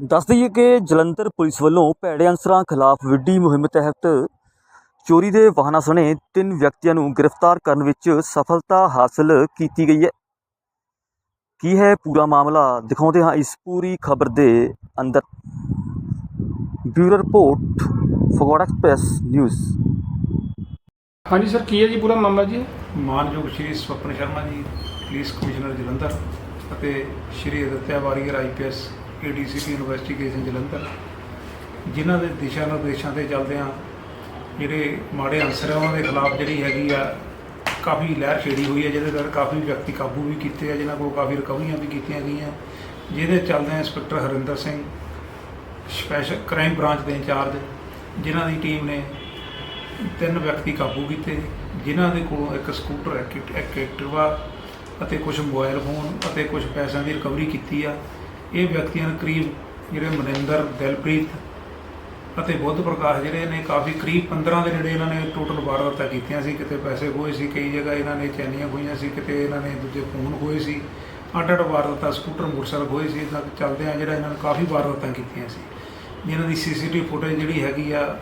ਦੱਸ ਦਈਏ ਕਿ ਜਲੰਧਰ ਪੁਲਿਸ ਵੱਲੋਂ ਭੈੜੇ ਅਨਸਰਾਂ ਖਿਲਾਫ ਵਿੱਢੀ ਮੁਹਿੰਮ ਤਹਿਤ ਚੋਰੀ ਦੇ ਵਾਹਨਾਂ ਸਣੇ ਤਿੰਨ ਵਿਅਕਤੀਆਂ ਨੂੰ ਗ੍ਰਿਫਤਾਰ ਕਰਨ ਵਿੱਚ ਸਫਲਤਾ ਹਾਸਲ ਕੀਤੀ ਗਈ ਹੈ। ਕੀ ਹੈ ਪੂਰਾ ਮਾਮਲਾ? ਦਿਖਾਉਂਦੇ ਹਾਂ ਇਸ ਪੂਰੀ ਖਬਰ ਦੇ ਅੰਦਰ। Bureau report Phagwara express news. ਹਾਂਜੀ ਸਰ ਕੀ ਹੈ ਜੀ ਪੂਰਾ ਮਾਮਲਾ ਜੀ? ਮਾਨਯੋਗ ਸ਼੍ਰੀ ਸਵਪਨ ਸ਼ਰਮਾ ਜੀ ਪੁਲਿਸ ਕਮਿਸ਼ਨਰ ਜਲੰਧਰ ਅਤੇ Shri Aditya Warrier IPS ADCP investigation Jalandhar, ਜਿਨ੍ਹਾਂ ਦੇ ਦਿਸ਼ਾ ਨਿਰਦੇਸ਼ਾਂ ਤੇ ਚੱਲਦਿਆਂ ਜਿਹੜੇ ਮਾੜੇ ਅਨਸਰ ਆ ਉਹਨਾਂ ਦੇ ਖਿਲਾਫ ਜਿਹੜੀ ਹੈਗੀ ਆ, ਕਾਫੀ ਲਹਿਰ ਛੇੜੀ ਹੋਈ ਹੈ, ਜਿਹਦੇ ਨਾਲ ਕਾਫੀ ਵਿਅਕਤੀ ਕਾਬੂ ਵੀ ਕੀਤੇ ਆ, ਜਿਨ੍ਹਾਂ ਕੋਲ ਕਾਫੀ ਰਿਕਵਰੀਆਂ ਵੀ ਕੀਤੀਆਂ ਗਈਆਂ। ਜਿਹਦੇ ਚੱਲਦਿਆਂ inspector Harinder Singh, special crime branch ਦੇ ਇੰਚਾਰਜ, ਜਿਨ੍ਹਾਂ ਦੀ ਟੀਮ ਨੇ ਤਿੰਨ ਵਿਅਕਤੀ ਕਾਬੂ ਕੀਤੇ, ਜਿਨ੍ਹਾਂ ਦੇ ਕੋਲੋਂ ਇੱਕ ਸਕੂਟਰ, ਇੱਕ ਇੱਕ ਐਕਟਿਵਾ ਅਤੇ ਕੁਝ ਮੋਬਾਈਲ ਫੋਨ ਅਤੇ ਕੁਝ ਪੈਸਿਆਂ ਦੀ ਰਿਕਵਰੀ ਕੀਤੀ ਆ। ਇਹ ਵਿਅਕਤੀਆਂ ਨੇ ਕਰੀਬ ਜਿਹੜੇ ਮਨਿੰਦਰ, ਦਿਲਪ੍ਰੀਤ ਅਤੇ ਬੁੱਧ ਪ੍ਰਕਾਸ਼ ਜਿਹੜੇ ਨੇ ਕਾਫੀ ਕਰੀਬ 15 ਦੇ ਨੇੜੇ ਇਹਨਾਂ ਨੇ ਟੋਟਲ ਵਾਰਦਾਤਾਂ ਕੀਤੀਆਂ ਸੀ। ਕਿਤੇ ਪੈਸੇ ਖੋਏ ਸੀ, ਕਈ ਜਗ੍ਹਾ ਇਹਨਾਂ ਨੇ ਚੈਨੀਆਂ ਖੋਈਆਂ ਸੀ, ਕਿਤੇ ਇਹਨਾਂ ਨੇ ਦੂਜੇ ਫੋਨ ਖੋਏ ਸੀ। ਅੱਡ ਅੱਡ ਵਾਰਦਾਤਾਂ, ਸਕੂਟਰ, ਮੋਟਰਸਾਈਕਲ ਖੋਏ ਸੀ। ਇਦਾਂ ਚੱਲਦੇ ਆ ਜਿਹੜਾ ਇਹਨਾਂ ਨੇ ਕਾਫੀ ਵਾਰਦਾਤਾਂ ਕੀਤੀਆਂ ਸੀ। ਜਿਨ੍ਹਾਂ ਦੀ ਸੀਸੀਟੀਵੀ ਫੁਟੇਜ ਜਿਹੜੀ ਹੈਗੀ ਆ,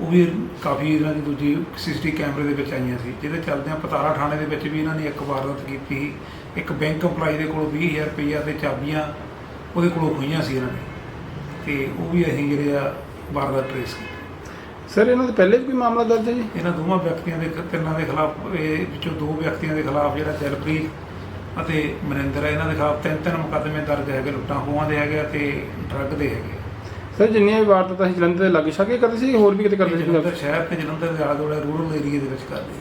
ਉਹ ਵੀ ਕਾਫੀ ਇਹਨਾਂ ਦੀ ਦੂਜੀ ਸੀਸੀਟੀਵੀ ਕੈਮਰੇ ਦੇ ਵਿੱਚ ਆਈਆਂ ਸੀ। ਜਿਹਦੇ ਚੱਲਦਿਆਂ ਪਤਾਰਾ ਥਾਣੇ ਦੇ ਵਿੱਚ ਵੀ ਇਹਨਾਂ ਨੇ ਇੱਕ ਵਾਰਦਾਤ ਕੀਤੀ ਸੀ। ਇੱਕ ਬੈਂਕ EMPLOYE ਦੇ ਕੋਲੋਂ 20000 ਰੁਪਈਆ ਤੇ ਚਾਬੀਆਂ ਉਹਦੇ ਕੋਲੋਂ ਖੋਈਆਂ ਸੀ ਇਹਨਾਂ ਨੇ। ਤੇ ਉਹ ਵੀ ਅਸੀਂ ਜਿਹੜੇ ਆ ਵਾਰਦਾਤ ਟ੍ਰੇਸ ਕੀਤੀ। ਸਰ ਇਹਨਾਂ ਦੇ ਪਹਿਲੇ ਵੀ ਕੋਈ ਮਾਮਲਾ ਦਰਜ ਹੈ ਜੀ? ਇਹਨਾਂ ਦੋਵਾਂ ਵਿਅਕਤੀਆਂ ਦੇ ਤਿੰਨਾਂ ਦੇ ਖਿਲਾਫ ਇਹ ਵਿੱਚੋਂ ਦੋ ਵਿਅਕਤੀਆਂ ਦੇ ਖਿਲਾਫ ਜਿਹੜਾ ਦਿਲਪ੍ਰੀਤ ਅਤੇ ਮਨਿੰਦਰ ਹੈ ਇਹਨਾਂ ਦੇ ਖਿਲਾਫ ਤਿੰਨ ਤਿੰਨ ਮੁਕੱਦਮੇ ਦਰਜ ਹੈਗੇ ਲੁੱਟਾਂ ਖੋਹਾਂ ਦੇ ਹੈਗੇ ਤੇ ਡਰੱਗ ਦੇ ਹੈਗੇ। ਸਰ ਜਿੰਨੀਆਂ ਵੀ ਵਾਰਦਾਤਾਂ ਅਸੀਂ ਜਲੰਧਰ ਦੇ ਲਾਗੇ ਛਾਗੇ ਕਰਦੇ ਸੀ ਹੋਰ ਵੀ ਕਿਤੇ ਕਰਦੇ ਸੀ? ਜਲੰਧਰ ਸ਼ਹਿਰ ਤੇ ਜਲੰਧਰ ਦੇ ਆਲੇ ਦੁਆਲੇ ਰੂਰਲ ਏਰੀਆ ਦੇ ਵਿੱਚ ਕਰਦੇ